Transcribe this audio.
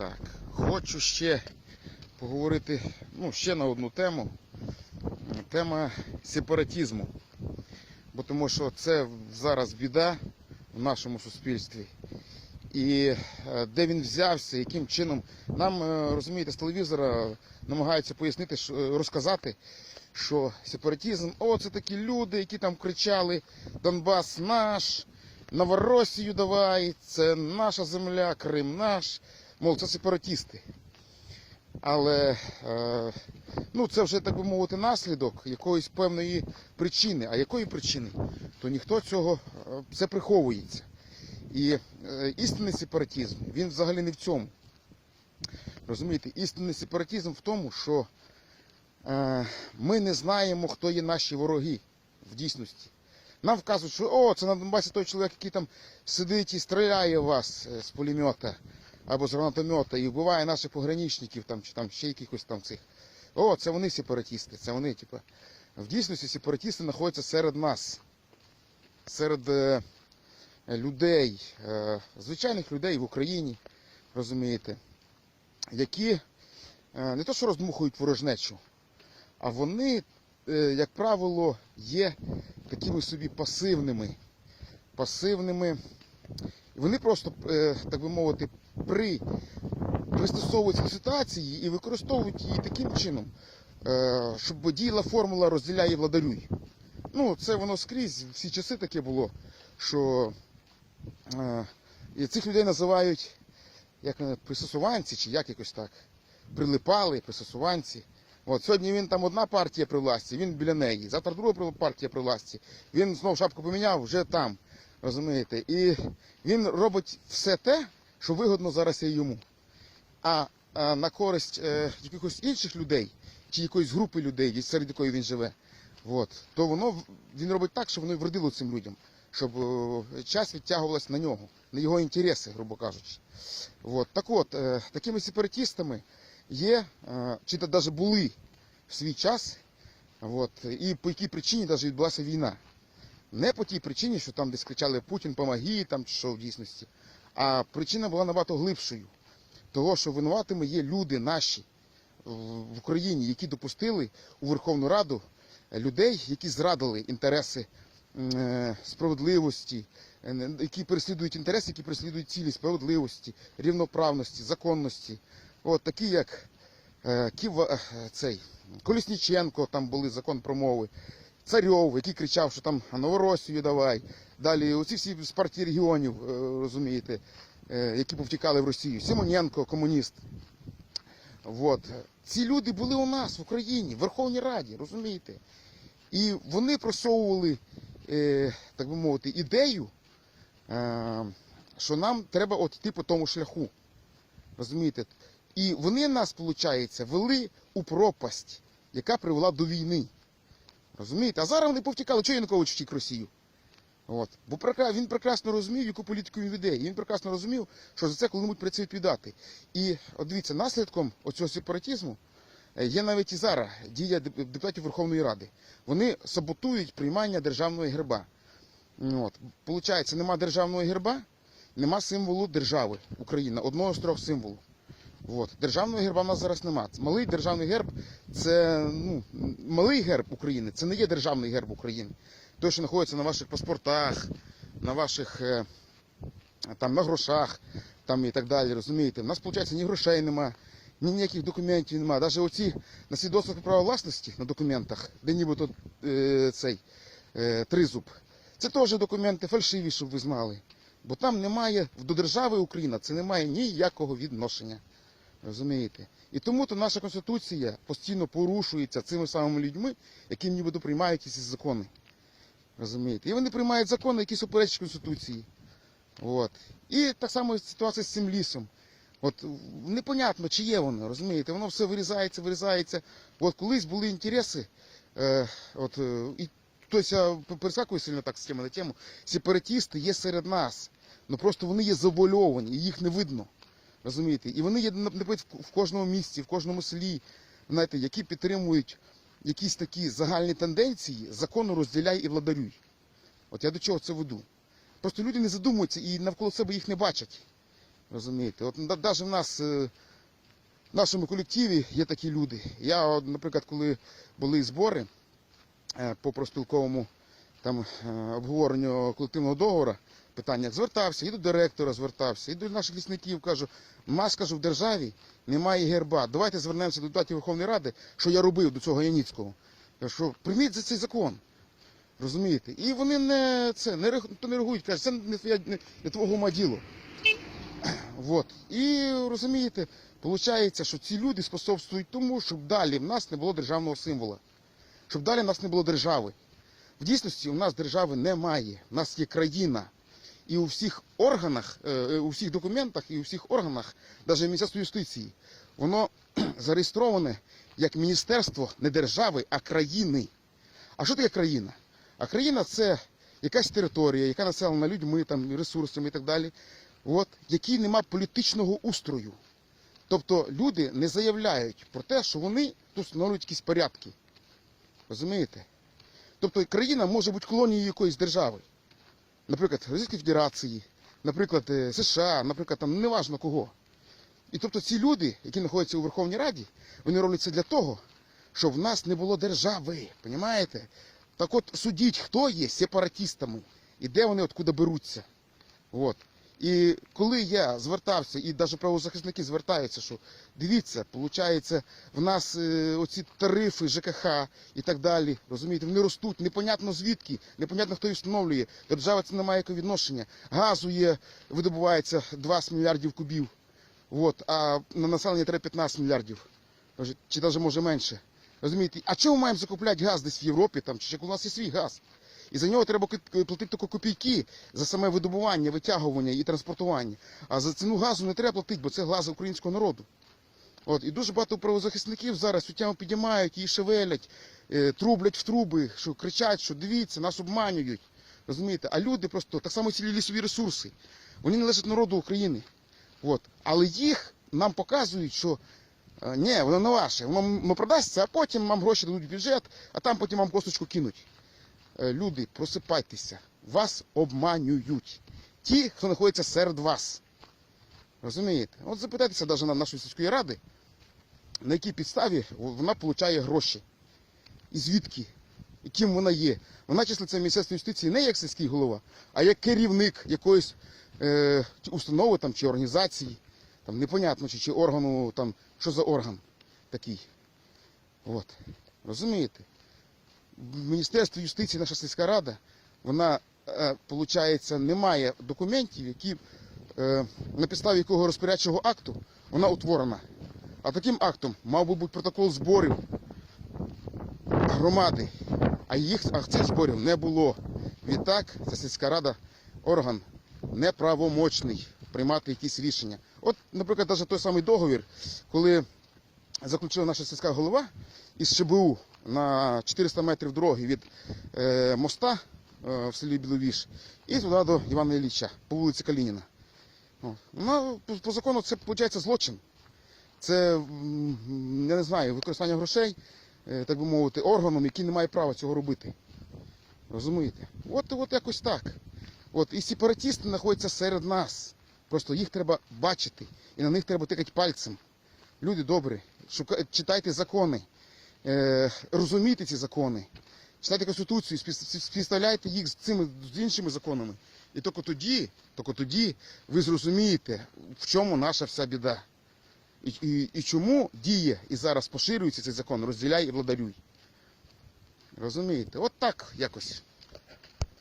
Так, хочу ще поговорити ну, ще на одну тему. Тема сепаратизму. Бо тому що це зараз біда в нашому суспільстві. І е, де він взявся, яким чином. Нам, е, розумієте, з телевізора намагаються пояснити, е, розказати, що сепаратизм, о, це такі люди, які там кричали Донбас наш, Новоросію давай, це наша земля, Крим наш. Мов, це сепаратісти. Але е, ну, це вже, так би мовити, наслідок якоїсь певної причини. А якої причини? То ніхто цього е, це приховується. І е, істинний сепаратизм, він взагалі не в цьому. Розумієте, істинний сепаратизм в тому, що е, ми не знаємо, хто є наші вороги в дійсності. Нам вказують, що о, це на Донбасі той чоловік, який там сидить і стріляє вас е, з пулемета або з гранатомета і вбиває наших пограничників там, чи там ще якихось там цих. О, це вони сепаратісти, це вони, типу. В дійсності сепаратісти знаходяться серед нас, серед е, людей, е, звичайних людей в Україні, розумієте, які е, не то, що роздмухують ворожнечу, а вони, е, як правило, є такими собі пасивними. Пасивними. Вони просто, е, так би мовити, при пристосовуються до ситуації і використовують її таким чином, е, щоб діяла формула розділяй і владарюй. Ну, це воно скрізь, всі часи таке було, що е, цих людей називають як пристосуванці, чи як якось так. Прилипали, пристосуванці. От сьогодні він там одна партія при власті, він біля неї. Завтра друга партія при власті. Він знову шапку поміняв, вже там. Розумієте? І він робить все те, що вигодно зараз і йому. А, а на користь е, якихось інших людей чи якоїсь групи людей, серед якої він живе, от, то воно він робить так, щоб воно вредило цим людям, щоб е, час відтягувалась на нього, на його інтереси, грубо кажучи. От. Так от, е, такими сепаратистами є, е, чи навіть були в свій час, от, і по якій причині навіть відбулася війна. Не по тій причині, що там десь кричали Путін помоги, там чи що в дійсності. А причина була набагато глибшою. Того, що винуватими є люди наші в Україні, які допустили у Верховну Раду людей, які зрадили інтереси е, справедливості, е, які переслідують інтереси, які переслідують цілі справедливості, рівноправності, законності. От такі, як е, Ків, цей Колісніченко, там були закон про мови, Царьов, який кричав, що там Новоросію давай. Далі оці всі з партії регіонів, е, розумієте, е, які повтікали в Росію. Симоненко, комуніст. От. Ці люди були у нас в Україні, в Верховній Раді, розумієте? І вони просовували, е, так би мовити, ідею, що нам треба от йти по тому шляху. Розумієте? І вони нас, виходить, вели у пропасть, яка привела до війни. Розумієте? А зараз вони повтікали, чого Янукович втік Росію? От. Бо він прекрасно розумів, яку політику він веде. І він прекрасно розумів, що за це коли-небудь прийдеться відповідати. І от дивіться, наслідком оцього сепаратизму е, є навіть і зараз дія депутатів Верховної Ради. Вони саботують приймання державного герба. От. Получається, нема державного герба, нема символу держави Україна, одного з трьох символів. От. Державного герба в нас зараз нема. Малий державний герб це ну, малий герб України, це не є державний герб України. Той, що знаходиться на ваших паспортах, на ваших е, там, на грошах там, і так далі. Розумієте? У нас, виходить, ні грошей нема, ні ніяких документів нема. Навіть оці на свідоцтвах про право власності на документах, де нібито е, цей е, тризуб, це теж документи фальшиві, щоб ви знали. Бо там немає до держави Україна, це не має ніякого відношення. Розумієте? І тому то наша конституція постійно порушується цими самими людьми, які нібито приймають ці закони. Розумієте? І вони приймають закони, які суперечать Конституції. От. І так само ситуація з цим лісом. От непонятно, чи є воно, розумієте, воно все вирізається, вирізається. От колись були інтереси, е, от, е, і хтось перескакує сильно так з теми на тему, сепаратісти є серед нас. Ну просто вони є завуальовані, і їх не видно. Розумієте? І вони є наприклад, в кожному місті, в кожному селі, знаєте, які підтримують якісь такі загальні тенденції закону розділяй і владарюй. От я до чого це веду. Просто люди не задумуються і навколо себе їх не бачать. Розумієте? От навіть в нас, е, в нашому колективі є такі люди. Я, наприклад, коли були збори е, по проспілковому там, е, обговоренню колективного договору, питання звертався, і до директора звертався, і до наших лісників кажу, нас кажу, в державі немає герба. Давайте звернемося до депутатів Верховної Ради, що я робив до цього Яніцького. Що прийміть за цей закон. Розумієте? І вони не це не, то не реагують, кажуть, це не, твоя, не, не твого ума діло. Вот. І розумієте, виходить, що ці люди способствують тому, щоб далі в нас не було державного символа, щоб далі в нас не було держави. В дійсності у нас держави немає. У нас є країна. І у всіх органах, е, е, у всіх документах і у всіх органах, навіть Міністерство юстиції, воно зареєстроване як міністерство не держави, а країни. А що таке країна? А країна це якась територія, яка населена людьми, там, ресурсами і так далі, от, якій нема політичного устрою. Тобто люди не заявляють про те, що вони тут встановлюють якісь порядки. Розумієте? Тобто країна може бути колонією якоїсь держави. Наприклад, Російської Федерації, наприклад, е, США, наприклад, там неважно кого. І тобто ці люди, які знаходяться у Верховній Раді, вони роблять це для того, щоб в нас не було держави. Понімаєте? Так от судіть, хто є сепаратістами і де вони откуда беруться. От. І коли я звертався, і навіть правозахисники звертаються, що дивіться, виходить, в нас е, оці тарифи ЖКХ і так далі, розумієте, вони ростуть, непонятно звідки, непонятно хто їх встановлює. До держави це не має якого відношення. Газу є, видобувається 20 мільярдів кубів, от, а на населення треба 15 мільярдів, чи навіть може менше. Розумієте, а чому маємо закупляти газ десь в Європі, там, чи як у нас є свій газ? І за нього треба платити тільки копійки за саме видобування, витягування і транспортування. А за ціну газу не треба платити, бо це газ українського народу. От, і дуже багато правозахисників зараз цю тему підіймають, її шевелять, е, трублять в труби, що кричать, що дивіться, нас обманюють. Розумієте? А люди просто так само цілі лісові ресурси. Вони належать народу України. От. Але їх нам показують, що е, ні, воно не ваше, воно продасться, а потім вам гроші дадуть в бюджет, а там потім вам косточку кинуть. Е, Люди, просипайтеся, вас обманюють. Ті, хто знаходиться серед вас. Розумієте? От запитайтеся навіть на нашої сільської ради, на якій підставі вона отримує гроші. І звідки? І ким вона є. Вона числиться в Міністерстві юстиції не як сільський голова, а як керівник якоїсь е, установи там, чи організації. Там непонятно, чи, чи органу, там, що за орган такий. От. Розумієте? В Міністерстві юстиції наша сільська рада, вона, е, виходить, не має документів, які, е, на підставі якого розпорядчого акту вона утворена. А таким актом мав би бути протокол зборів громади, а їх а цих зборів не було. Відтак, ця сільська рада орган неправомочний приймати якісь рішення. От, наприклад, навіть той самий договір, коли заключила наша сільська голова із ШБУ на 400 метрів дороги від е, моста е, в селі Біловіж і туди до Івана Ілліча по вулиці Калініна. Ну, по, по закону це виходить злочин. Це, я не знаю, використання грошей, е, так би мовити, органом, який не має права цього робити. Розумієте? От, от якось так. От, і сепаратисти знаходяться серед нас. Просто їх треба бачити, і на них треба тикати пальцем. Люди добрі, шука... читайте закони, е... розумійте ці закони, читайте Конституцію, співставляйте їх з цими з іншими законами. І тільки тоді, тільки тоді ви зрозумієте, в чому наша вся біда. І, і, і чому діє і зараз поширюється цей закон, розділяй і владарюй. Розумієте? От так якось.